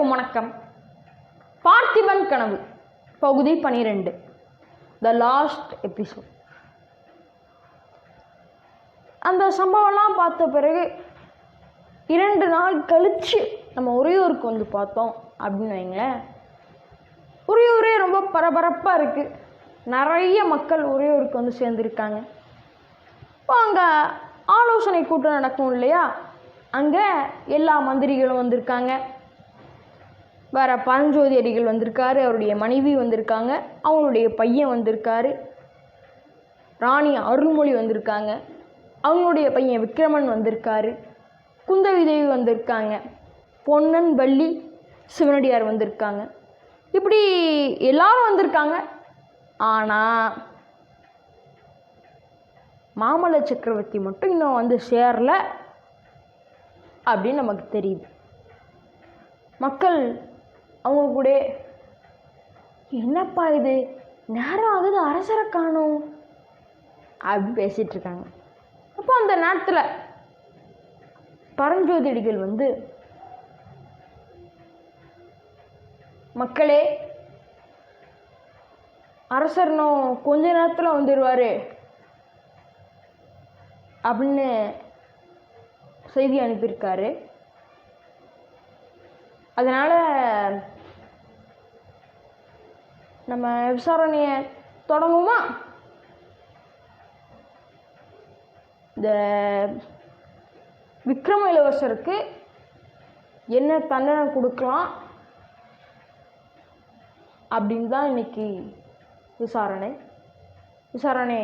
அனைவருக்கும் வணக்கம். பார்த்திபன் கனவு பகுதி பனிரெண்டு. த லாஸ்ட் எபிசோட் அந்த சம்பவம்லாம் பார்த்த பிறகு இரண்டு நாள் கழித்து நம்ம உறையூருக்கு வந்து பார்த்தோம் அப்படின்னு வைங்களேன். உறையூரே ரொம்ப பரபரப்பாக இருக்குது நிறைய மக்கள் உறையூருக்கு வந்து சேர்ந்துருக்காங்க. இப்போ அங்கே ஆலோசனை கூட்டம் நடக்கும் இல்லையா? அங்கே எல்லா மந்திரிகளும் வந்திருக்காங்க. வேறு பரஞ்சோதியடிகள் வந்திருக்காரு அவருடைய மனைவி வந்திருக்காங்க அவங்களுடைய பையன் வந்திருக்காரு ராணி அருள்மொழி வந்திருக்காங்க அவங்களுடைய பையன் விக்ரமன் வந்திருக்காரு குந்தவி தேவி வந்திருக்காங்க பொன்னன் வள்ளி சிவனடியார் வந்திருக்காங்க. இப்படி எல்லாரும் வந்திருக்காங்க. ஆனால் மாமல்ல சக்கரவர்த்தி மட்டும் இன்னும் வந்து சேரல அப்படின்னு நமக்கு தெரியுது. மக்கள் அவங்க கூட. என்னப்பா இது? நேரம் ஆகுது அரசரை காணும். அப்படின்னு பேசிகிட்ருக்காங்க இருக்காங்க. அப்போ அந்த நேரத்தில் பரஞ்சோதிடிகள் வந்து மக்களே அரசர் இன்னும் கொஞ்ச நேரத்தில் வந்துடுவார் அப்படின்னு செய்தி அனுப்பியிருக்காரு. அதனால் நம்ம விசாரணையை தொடங்குமா இந்த விக்ரம இளவரசருக்கு என்ன தண்டனை கொடுக்கலாம் அப்படின்னு தான் இன்னைக்கு விசாரணை. விசாரணை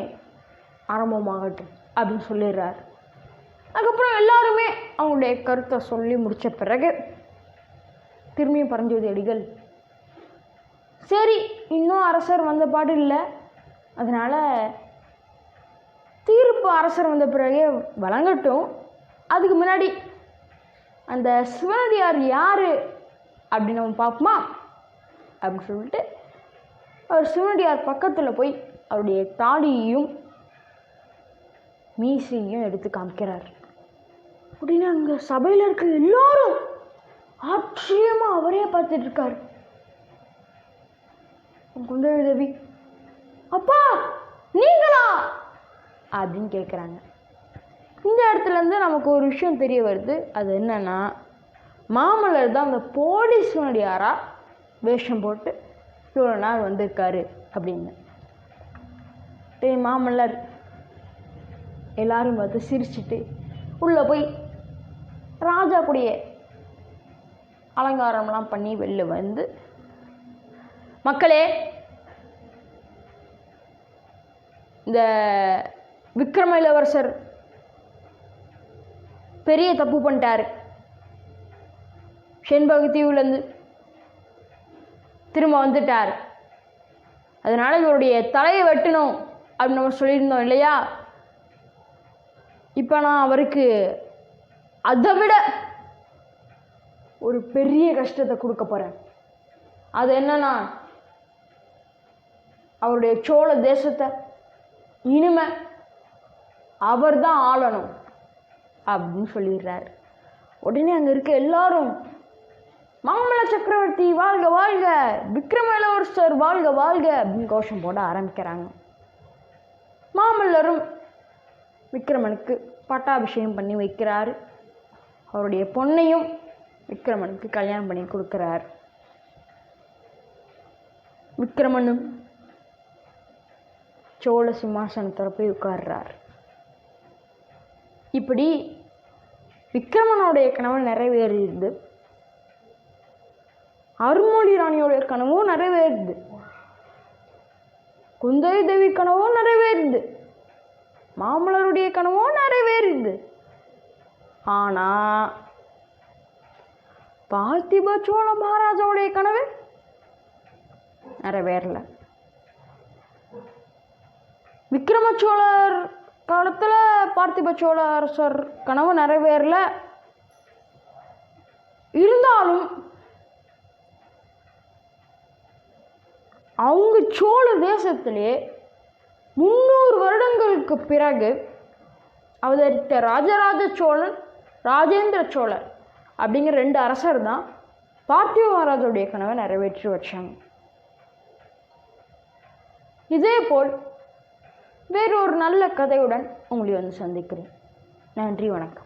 ஆரம்பமாகட்டும் அப்படின்னு சொல்லிடுறார். அதுக்கப்புறம் எல்லாருமே அவங்களுடைய கருத்தை சொல்லி முடித்த பிறகு திரும்பியும் பரஞ்சோதி அடிகள் சரி இன்னும் அரசர் வந்த பாடு இல்லை. அதனால் தீர்ப்பு அரசர் வந்த பிறகே வழங்கட்டும். அதுக்கு முன்னாடி அந்த சிவனடியார் யார் அப்படின்னு நம்ம பார்ப்போமா? அப்படின்னு சொல்லிட்டு அவர் சிவனடியார் பக்கத்தில் போய் அவருடைய தாடியையும் மீசையும் எடுத்து காமிக்கிறார். அப்படின்னு அங்கே சபையில் இருக்க எல்லாரும் ஆச்சரியமாக அவரே பார்த்துட்டு இருக்காரு. குந்தவி தேவி. அப்பா நீங்களா? அப்படின்னு கேட்குறாங்க இந்த இடத்துலேருந்து நமக்கு ஒரு விஷயம் தெரிய வருது. அது என்னன்னா மாமல்லர் தான் அந்த போலீஸ்வனுடையாரா வேஷம் போட்டு இவ்வளோ நாள் வந்திருக்காரு அப்படின்னு. டேய் மாமல்லர் எல்லாரும் பார்த்து சிரிச்சிட்டு உள்ளே போய் ராஜா கூடிய அலங்காரம்லாம் பண்ணி வெளில வந்து மக்களே இந்த விக்ரம இளவரசர் பெரிய தப்பு பண்ணிட்டார். செண்பக தீவுலேருந்து திரும்ப வந்துட்டார். அதனால் இவருடைய தலையை வெட்டணும் அப்படின்னு நம்ம சொல்லியிருந்தோம் இல்லையா? இப்போ நான் அவருக்கு அதை விட ஒரு பெரிய கஷ்டத்தை கொடுக்க போகிறேன் அது என்னன்னா அவருடைய சோழ தேசத்தை இனிமே அவர் தான் ஆளணும் அப்படின்னு சொல்லிடுறாரு. உடனே அங்கே இருக்க எல்லாரும் மாமல்ல சக்கரவர்த்தி வாழ்க வாழ்க! விக்ரம இளவரசர் வாழ்க வாழ்க! அப்படின்னு கோஷம் போட ஆரம்பிக்கிறாங்க. மாமல்லரும் விக்ரமனுக்கு பட்டாபிஷேகம் பண்ணி வைக்கிறாரு. அவருடைய பொண்ணையும் விக்ரமனுக்கு கல்யாணம் பண்ணி கொடுக்குறார். விக்ரமனும் சோழ சிம்மாசனத்தில் போய் உட்கார்றார். இப்படி விக்ரமனுடைய கனவு நிறைவேறிடுது அருள்மொழி ராணியோடைய கனவும் நிறைவேறுது குந்தவி தேவி கனவும் நிறைவேறுது மாமலருடைய கனவும் நிறைவேறுது ஆனா பார்த்திப சோழ மகாராஜாவுடைய கனவு நிறைவேறலை. விக்ரம சோழர் காலத்தில் பார்த்திப சோழ அரசர் கனவு நிறைவேறல. இருந்தாலும் அவங்க சோழ தேசத்திலே முந்நூறு வருடங்களுக்கு பிறகு அவதரித்த ராஜராஜ சோழன் ராஜேந்திர சோழர் அப்படிங்கிற ரெண்டு அரசர் தான் பார்த்திவ மகாராஜோடைய கனவை நிறைவேற்றி வச்சாங்க. இதே போல் வேறு ஒரு நல்ல கதையுடன் உங்களை வந்து சந்திக்கிறேன். நன்றி வணக்கம்.